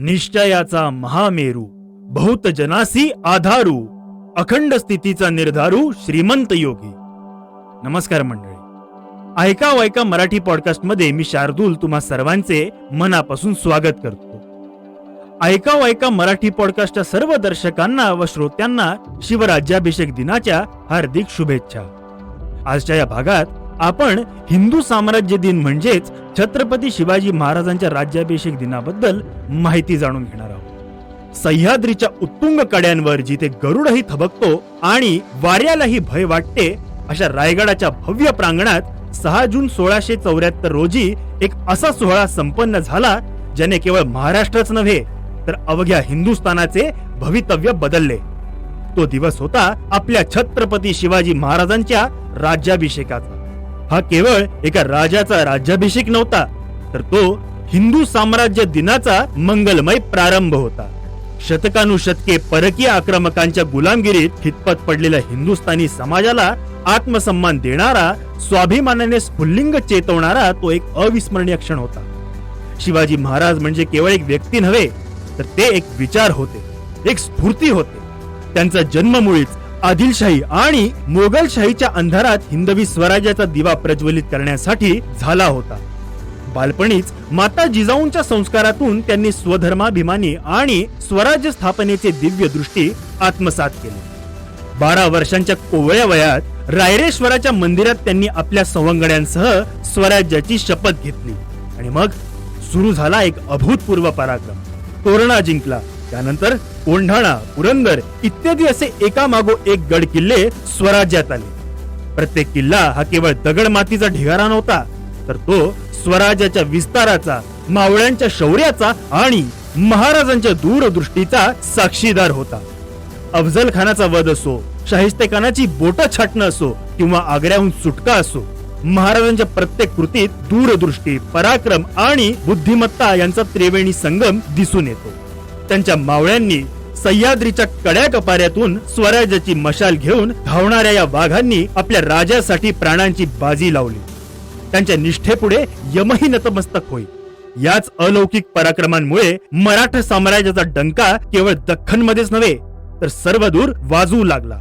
निश्चयाचा महामेरू बहुत जनासी आधारू अखंड स्थितीचा निर्धारू श्रीमंत योगी. नमस्कार मंडळी. ऐका ऐका मराठी पॉडकास्टमध्ये मी शार्दूल तुम्हा सर्वांचे मनापासून स्वागत करतो. ऐका ऐका मराठी पॉडकास्टच्या सर्व दर्शकांना व श्रोत्यांना शिवराज्याभिषेक दिनाच्या हार्दिक शुभेच्छा. आजच्या या भागात आपण हिंदू साम्राज्य दिन म्हणजेच छत्रपती शिवाजी महाराजांच्या राज्याभिषेक दिनाबद्दल माहिती जाणून घेणार आहोत. सह्याद्रीच्या उत्तुंग कड्यांवर जिथे गरुडही थबकतो आणि वाऱ्यालाही भय वाटते अशा रायगडाच्या भव्य प्रांगणात सहा जून सोळाशे चौऱ्याहत्तर रोजी एक असा सोहळा संपन्न झाला ज्याने केवळ महाराष्ट्रच नव्हे तर अवघ्या हिंदुस्थानाचे भवितव्य बदलले. तो दिवस होता आपल्या छत्रपती शिवाजी महाराजांच्या राज्याभिषेकाचा. हा केवळ एका राजाचा राज्याभिषेक नव्हता तर तो हिंदू साम्राज्य दिनाचा मंगलमय प्रारंभ होता. शतकानुशतके परकीय आक्रमकांच्या गुलामगिरीत खितपत पडलेल्या हिंदुस्थानी समाजाला आत्मसन्मान देणारा स्वाभिमानाने स्फुल्लिंग चेतवणारा तो एक अविस्मरणीय क्षण होता. शिवाजी महाराज म्हणजे केवळ एक व्यक्ती नव्हे तर ते एक विचार होते एक स्फूर्ती होते. त्यांचा जन्म मुळीच आदिलशाही आणि मोगलशाहीच्या अंधारात हिंदवी स्वराज्याचा दिवा प्रज्वलित करण्यासाठी झाला होता. बालपणीच माता जिजाऊंच्या संस्कारातून त्यांनी स्वधर्माभिमानी आणि स्वराज्य स्थापनेचे दिव्य दृष्टी आत्मसात केले. बारा वर्षांच्या कोवळ्या वयात रायरेश्वराच्या मंदिरात त्यांनी आपल्या सवंगड्यांसह स्वराज्याची शपथ घेतली. आणि मग सुरू झाला एक अभूतपूर्व पराक्रम. तोरणा जिंकला. त्यानंतर कोंढाणा पुरंदर इत्यादी असे एकामागो एक गड किल्ले स्वराज्यात आले. प्रत्येक किल्ला हा केवळ दगड मातीचा ढिगारा नव्हता तर तो स्वराज्याच्या विस्ताराचा मावळ्यांच्या शौर्याचा आणि महाराजांच्या दूरदृष्टीचा साक्षीदार होता. अफजल खानाचा वध असो शाहिस्ते खानाची बोट छाटणं असो किंवा आग्र्याहून सुटका असो महाराजांच्या प्रत्येक कृतीत दूरदृष्टी पराक्रम आणि बुद्धिमत्ता यांचा त्रिवेणी संगम दिसून येतो. त्यांच्या मावळ्यांनी सह्याद्रीच्या कड्या कपाऱ्यातून स्वराज्याची मशाल घेऊन धावणाऱ्या या वाघांनी आपल्या राजासाठी प्राणांची बाजी लावली. त्यांच्या निष्ठेपुढे यमही नतमस्तक होई. याच अलौकिक पराक्रमांमुळे मराठा साम्राज्याचा डंका केवळ दख्खनमध्येच नव्हे तर सर्वदूर वाजवू लागला.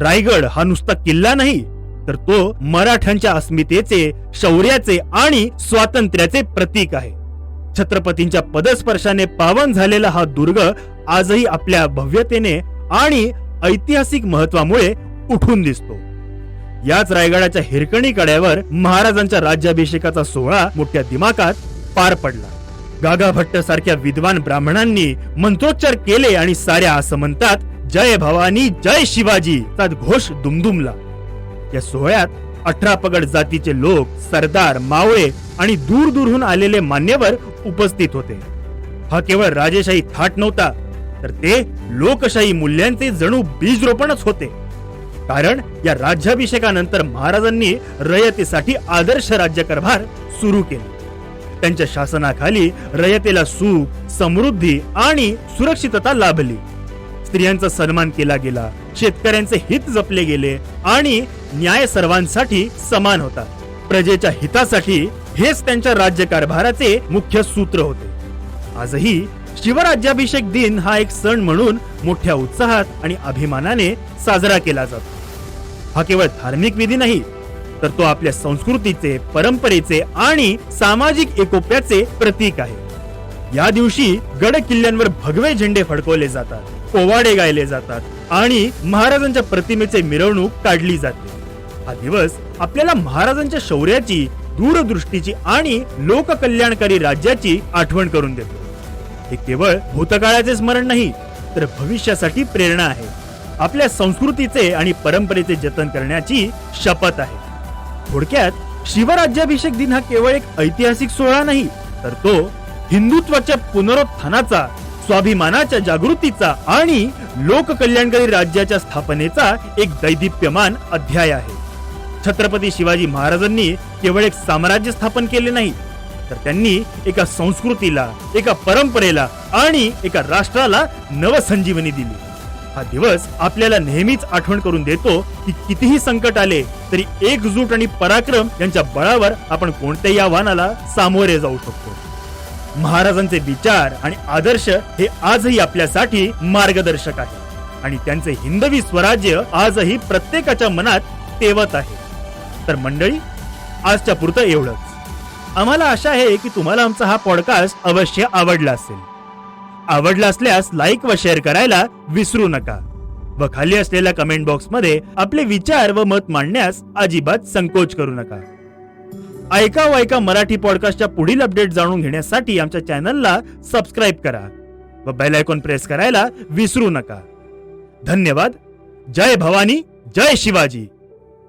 रायगड हा नुसता किल्ला नाही तर तो मराठ्यांच्या अस्मितेचे शौर्याचे आणि स्वातंत्र्याचे प्रतीक आहे. छत्रपतींच्या पदस्पर्शाने पावन झालेला हा दुर्ग आजही आपल्या भव्यतेने आणि ऐतिहासिक महत्वामुळे उठून दिसतो. याच रायगडाच्या हिरकणी कड्यावर महाराजांच्या राज्याभिषेकाचा सोहळा मोठ्या दिमाकात पार पडला. गागा भट्ट सारख्या विद्वान ब्राह्मणांनी मंत्रोच्चार केले आणि साऱ्या असं म्हणतात जय भवानी जय शिवाजी चा घोष दुमदुमला. या सोहळ्यात अठरा पगड जातीचे लोक सरदार मावळे आणि दूर दूरहून आलेले मान्यवर उपस्थित होते. हा केवळ राजेशाही थाट नव्हता तर ते लोकशाही मूल्यांचे जणू बीजरोपणच होते. कारण या राज्याभिषेकानंतर महाराजांनी रयतेसाठी आदर्श राज्यकारभार सुरू केला. त्यांच्या शासनाखाली रयतेला सुख समृद्धी आणि सुरक्षितता लाभली. स्त्रियांचा सन्मान केला गेला शेतकऱ्यांचे हित जपले गेले आणि न्याय सर्वांसाठी समान होता. प्रजेच्या हितासाठी हेच त्यांच्या राज्यकारभाराचे मुख्य सूत्र होते. आजही शिवराज्याभिषेक दिन हा एक सण म्हणून मोठ्या उत्साहात आणि अभिमानाने साजरा केला जातो. हा केवळ धार्मिक विधी नाही तर तो आपल्या संस्कृतीचे परंपरेचे आणि सामाजिक एकोप्याचे प्रतीक आहे. या दिवशी गड किल्ल्यांवर भगवे झेंडे फडकवले जातात पोवाडे गायले जातात आणि महाराजांच्या प्रतिमेचे मिरवणूक काढली जाते. हा दिवस आपल्याला महाराजांच्या शौर्याची दूरदृष्टीची आणि लोककल्याणकारी राज्याची आठवण करून देतो. हे केवळ भूतकाळाचे स्मरण नाही तर भविष्यासाठी प्रेरणा आहे. आपल्या संस्कृतीचे आणि परंपरेचे जतन करण्याची शपथ आहे. थोडक्यात शिवराज्याभिषेक दिन हा केवळ एक ऐतिहासिक सोहळा नाही तर तो हिंदुत्वाच्या पुनरुत्थानाचा स्वाभिमानाच्या जागृतीचा आणि लोककल्याणकारी राज्याच्या स्थापनेचा एक दैदिप्यमान अध्याय आहे. छत्रपती शिवाजी महाराजांनी केवळ एक साम्राज्य स्थापन केले नाही तर त्यांनी एका संस्कृतीला एका परंपरेला आणि एका राष्ट्राला नवसंजीवनी दिली. हा दिवस आपल्याला नेहमीच आठवण करून देतो की कितीही संकट आले तरी एकजूट आणि पराक्रम यांच्या बळावर आपण कोणत्याही आव्हानाला सामोरे जाऊ शकतो. महाराजांचे विचार आणि आदर्श हे आजही आपल्यासाठी मार्गदर्शक आहे. आणि त्यांचे हिंदवी स्वराज्य आजही प्रत्येकाच्या मनात तेवत आहे. तर मंडळी आजच्या पुरतं एवढंच. आम्हाला आशा आहे की तुम्हाला आमचा हा पॉडकास्ट अवश्य आवडला असेल. आवडला असल्यास लाईक व शेअर करायला विसरू नका व खाली असलेल्या कमेंट बॉक्समध्ये आपले विचार व मत मांडण्यास अजिबात संकोच करू नका. ऐका वायका मराठी पॉडकास्टच्या पुढील अपडेट जाणून घेण्यासाठी आमच्या चॅनलला सबस्क्राईब करा व बेल आयकॉन प्रेस करायला विसरू नका. धन्यवाद. जय भवानी. जय शिवाजी.